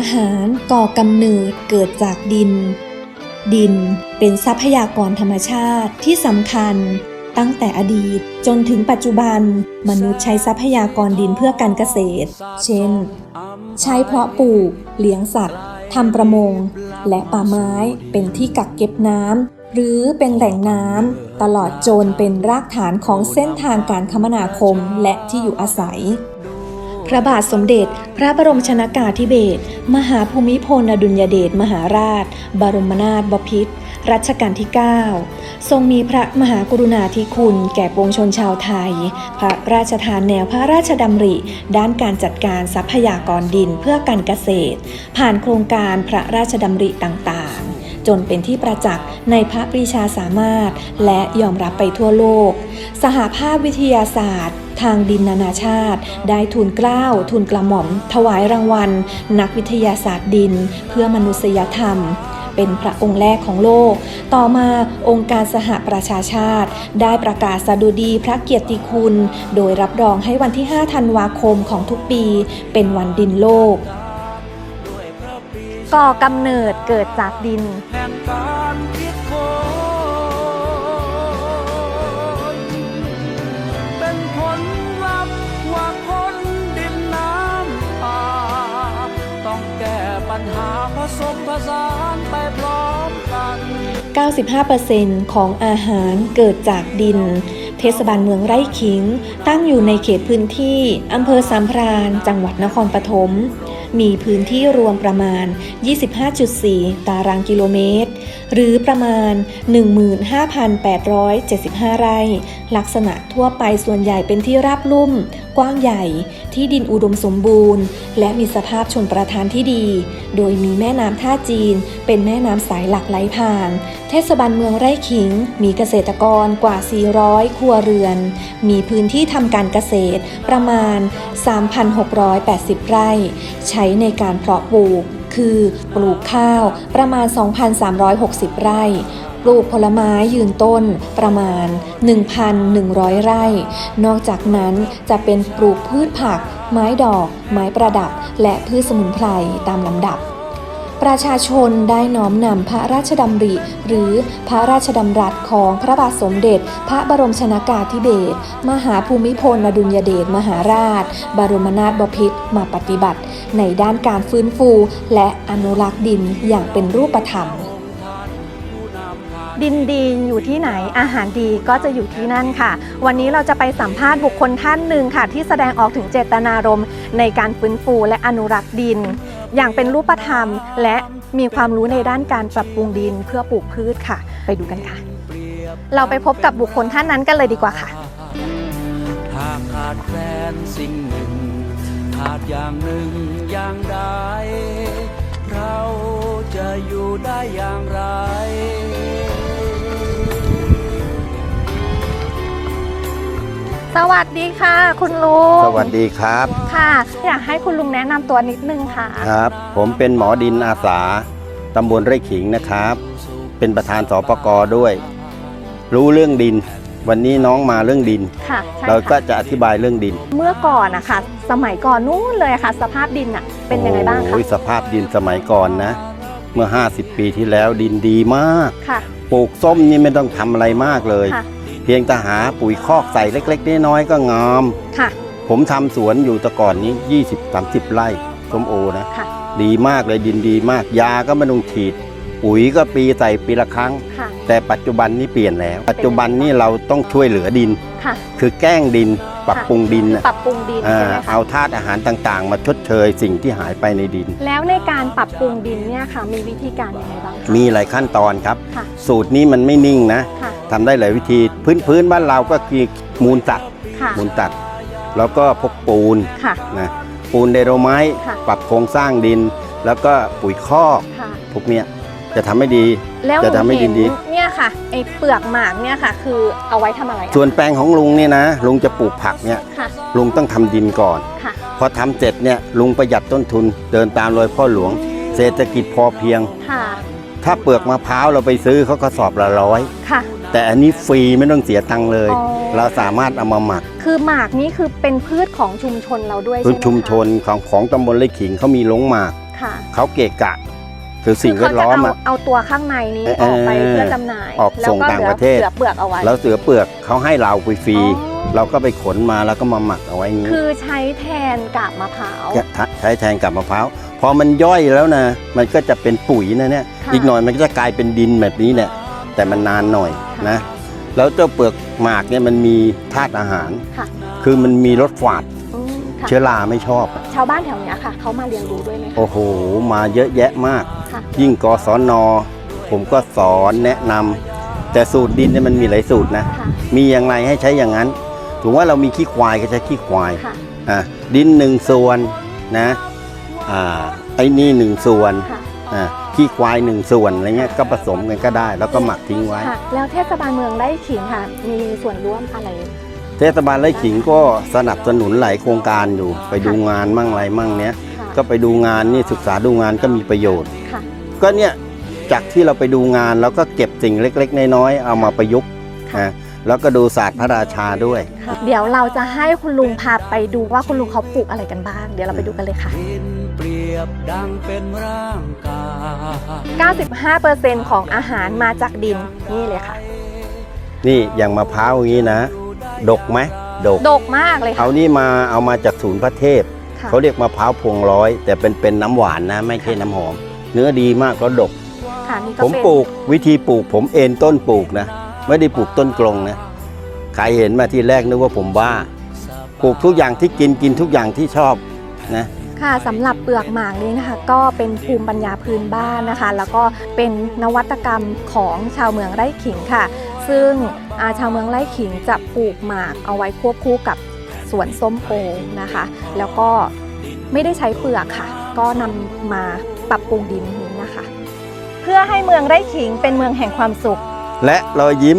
อาหารก่อกำเนิดเกิดจากดิน ดินเป็นทรัพยากรธรรมชาติที่สำคัญ ตั้งแต่อดีตจนถึงปัจจุบัน มนุษย์ใช้ทรัพยากรดินเพื่อการเกษตร เช่น ใช้เพาะปลูก เลี้ยงสัตว์ทำประมง และป่าไม้เป็นที่กักเก็บน้ำหรือเป็นแหล่งน้ำตลอดจนเป็นรากฐานของเส้นทางการคมนาคมและที่อยู่อาศัย พระบาทสมเด็จ พระบรมชนากาธิเบศรมหาภูมิพลอดุลยเดชมหาราช บรมนาถบพิตรรัชกาลที่ 9 ทรงมีพระมหากรุณาธิคุณ แก่ปวงชนชาวไทย พระราชทานแนวพระราชดำริ ด้านการจัดการทรัพยากรดินเพื่อการเกษตร ผ่านโครงการพระราชดำริต่างๆ จนเป็นที่ประจักษ์ในพระปรีชาสามารถ และยอมรับไปทั่วโลก สหภาพวิทยาศาสตร์ทางดินนานาชาติ ได้ทุนกล้าวทุนกระหม่อม ถวายรางวัล นักวิทยาศาสตร์ดิน เพื่อมนุษยธรรม เป็นพระองค์แรกของโลก ต่อมาองค์การสหประชาชาติ ได้ประกาศสดุดีพระเกียรติคุณ โดยรับรองให้วันที่ 5 ธันวาคมของทุกปี เป็นวันดินโลก ก่อกำเนิดเกิดจากดิน แห่งการคิดคนเป็นผลลัพธ์ว่าคนดินน้ำป่าต้องแก้ปัญหาผสมผสานไปพร้อมกัน 95%ของอาหารเกิดจากดิน เทศบาลเมืองไร่ขิง ตั้งอยู่ในเขตพื้นที่อำเภอสามพราน จังหวัดนครปฐม มีพื้นที่รวมประมาณ 25.4 ตารางกิโลเมตร หรือประมาณ 15,875 ไร่ ลักษณะทั่วไปส่วนใหญ่เป็นที่ราบลุ่ม กว้างใหญ่ ที่ดินอุดมสมบูรณ์ และมีสภาพชนประทานที่ดี โดยมีแม่น้ำท่าจีน เป็นแม่น้ำสายหลักไหลผ่าน เทศบาลเมืองไร่ขิง มีเกษตรกรกว่า 400 ครัวเรือน มีพื้นที่ทำการเกษตรประมาณ 3,680 ไร่ ใช้ในการเพาะปลูก คือปลูกข้าวประมาณ 2,360 ไร่ ปลูกผลไม้ยืนต้นประมาณ 1,100 ไร่ นอกจากนั้นจะเป็นปลูกพืชผัก ไม้ดอก ไม้ประดับ และพืชสมุนไพรตามลำดับ ประชาชนได้น้อมนำพระราชดำริ หรือพระราชดำรัสของพระบาทสมเด็จ พระบรมชนากาธิเบศรมหาภูมิพลอดุลยเดชมหาราช บรมนาถบพิตรมาปฏิบัติ ในด้านการฟื้นฟู และอนุรักษ์ดินอย่างเป็นรูปธรรม ดินดีอยู่ที่ไหนอาหารดีก็จะอยู่ที่นั่นค่ะ วันนี้เราจะไปสัมภาษณ์บุคคลท่านหนึ่งค่ะ ที่แสดงออกถึงเจตนารมณ์ในการฟื้นฟูและอนุรักษ์ดิน อย่างเป็นรูปธรรม และมีความรู้ในด้านการปรับปรุงดินเพื่อปลูกพืชค่ะ ไปดูกันค่ะ เราไปพบกับบุคคลท่านนั้นกันเลยดีกว่าค่ะถ้าขาดแคลนสิ่งหนึ่ง ขาดอย่างหนึ่งอย่างใดเราจะอยู่ได้อย่างไร สวัสดีค่ะ คุณลุง สวัสดีครับ ค่ะ อยากให้คุณลุงแนะนำตัวนิดนึงค่ะ ครับ ผมเป็นหมอดินอาสาตำบลไร่ขิงนะครับ เป็นประธานสปกด้วย รู้เรื่องดิน วันนี้น้องมาเรื่องดิน ค่ะใช่เราก็ค่ะจะอธิบายเรื่องดินเมื่อก่อนนะคะสมัยก่อนนู้นเลยค่ะ สภาพดินอะเป็นยังไงบ้างคะ โอ้ยสภาพดินสมัยก่อนนะ เมื่อ 50 ปีที่แล้วดินดีมากค่ะ ปลูกส้มนี่ไม่ต้องทำอะไรมากเลย ค่ะ เพียงแต่หาปุ๋ยคอกใส่เล็ก ๆ น้อยๆก็งาม ค่ะ ผมทำสวนอยู่แต่ก่อนนี้ 20-30 ไร่ส้มโอนะ ค่ะ ดีมากเลยดินดีมาก ยาก็ไม่ต้องฉีด ปุ๋ยก็ปีใส่ปีละครั้ง ค่ะ แต่ปัจจุบันนี้เปลี่ยนแล้ว ปัจจุบันนี้เราต้องช่วยเหลือดิน ค่ะ คือแกล้งดินปรับปรุงดินน่ะปรับปรุงดินอ่าใช่ไหมคะเอาธาตุอาหารต่างๆ มาชดเชยสิ่งที่หายไปในดิน แล้วในการปรับปรุงดินเนี่ยค่ะ มีวิธีการยังไงบ้างคะมีหลายขั้นตอนครับ ค่ะ สูตรนี้มันไม่นิ่งนะ ค่ะ ทำได้หลายวิธี พื้นพื้นบ้านเราก็คือมูลสัตว์ค่ะมูลสัตว์แล้วก็พวกปูนค่ะ นะปูนไดโรไมต์ค่ะ ปรับโครงสร้างดิน แล้วก็ปุ๋ยคอกค่ะ พวกเนี้ยจะทำให้ดี แล้วหจะทำให้นูเห็นดินดีเนี่ยค่ะไอเปลือกหมากเนี่ยค่ะ คือเอาไว้ทำอะไรอะส่วนแปลงของลุงเนี่ยนะลุงจะปลูกผักเนี่ยค่ะลุงต้องทำดินก่อน ค่ะพอทำเสร็จเนี่ยลุงประหยัดต้นทุนเดินตามรอยพ่อหลวง เศรษฐกิจพอเพียง ค่ะถ้าเปลือกมะพร้าวเราไปซื้อเขาก็สอบละร้อย ค่ะ แต่อันนี้ฟรีไม่ต้องเสียตังค์เลย อ๋อ เราสามารถเอามาหมักคือหมากนี่คือเป็นพืชของชุมชนเราด้วยพื้ใช่นไหมคะชุมชนของของตำบลไร่ขิงเขามีลงหมากค่ะเขาเกะกะ คือสิ่งแวดล้อมคือะเขาจะเอาเอาตัวข้างในนี้เออออกไปเออเพื่อจำหน่ายออกส่งแล้วต่างประเทศเหลือเปลือกเอาไว้แล้วเสือเปลือกเขาให้เราฟรีอ๋อๆเราก็ไปขนมาแล้วก็มาหมักเอาไว้อย่างนี้คือใช้แทนกาบมะพร้าวใช้แทนกับมะพร้าวพอมันย่อยแล้วนะ มันก็จะเป็นปุ๋ยนะเนี่ยค่ะ อีกหน่อยมันก็จะกลายเป็นดินแบบนี้เนี่ย แต่มันนานหน่อยค่ะนะแล้วเจ้าเปลือกหมากเนี่ยมันมีธาตุอาหาร ค่ะคือมันมีรสฝาดอืมค่ะเชื้อราไม่ชอบ ชาวบ้านแถวเนี้ยค่ะ เขามาเรียนรู้ด้วยไหมคะ โอ้โห มาเยอะแยะมาก ค่ะ ยิ่งกศนผมก็สอนแนะนำแต่สูตรดินเนี่ยมันมีหลายสูตรนะ ค่ะ มีอย่างไรให้ใช้อย่างนั้นถือว่าเรามีขี้ควายก็ใช้ขี้ควายค่ะ อะดินหนึ่งส่วนนะอ่าไอ้นี่หนึ่งส่วนค่ะ อะ ขี้ควายหนึ่งส่วนอะไรเงี้ยก็ผสมกันก็ได้ แล้วก็หมักทิ้งไว้ ค่ะแล้วเทศบาลเมืองไร่ขิงค่ะ มีส่วนร่วมอะไร เทศบาลไร่ขิงก็สนับสนุนหลายโครงการอยู่ ไปดูงานมั่งอะไรมั่งเนี้ยค่ะก็ไปดูงานนี่ศึกษาดูงานก็มีประโยชน์ ค่ะ ก็เนี่ยจากที่เราไปดูงานแล้วก็เก็บสิ่งเล็กๆน้อยๆเอามาประยุกต์ค่ะนะแล้วก็ดูศาสตร์พระราชาด้วย ค่ะ เดี๋ยวเราจะให้คุณลุงพาไปดูว่าคุณลุงเขาปลูกอะไรกันบ้าง เดี๋ยวเราไปดูกันเลยค่ะดิน เปรียบดังเป็นร่างกาย95%ของอาหารมาจากดินนี่เลยค่ะ นี่อย่างมะพร้าวอย่างนี้นะ ดกไหมดกดกมากเลยค่ะ เอานี่มาเอามาจากศูนย์พระเทพ ค่ะ เขาเรียกมะพร้าวพวงร้อย แต่เป็นเป็นน้ำหวานนะ ไม่ใช่น้ำหอม เนื้อดีมากแล้วดก ค่ะนี่ก็ผมเป็นปลูกวิธีปลูก ผมเอ็นต้นปลูกนะ ไม่ได้ปลูกต้นกลงนะใครเห็นมาที่แรกนึกว่าผมบ้าปลูกทุกอย่างที่กินกินทุกอย่างที่ชอบนะ ค่ะสำหรับเปลือกหมากนี้นะคะ ก็เป็นภูมิปัญญาพื้นบ้านนะคะ แล้วก็เป็นนวัตกรรมของชาวเมืองไร่ขิงค่ะ ซึ่งาชาวเมืองไร่ขิงจะปลูกหมากเอาไว้ควบคู่กับสวนส้มโอนะคะ แล้วก็ไม่ได้ใช้เปลือกค่ะ ก็นำมาปรับปรุงดินนี้นะคะ เพื่อให้เมืองไร่ขิงเป็นเมืองแห่งความสุข และรอยยิ้ม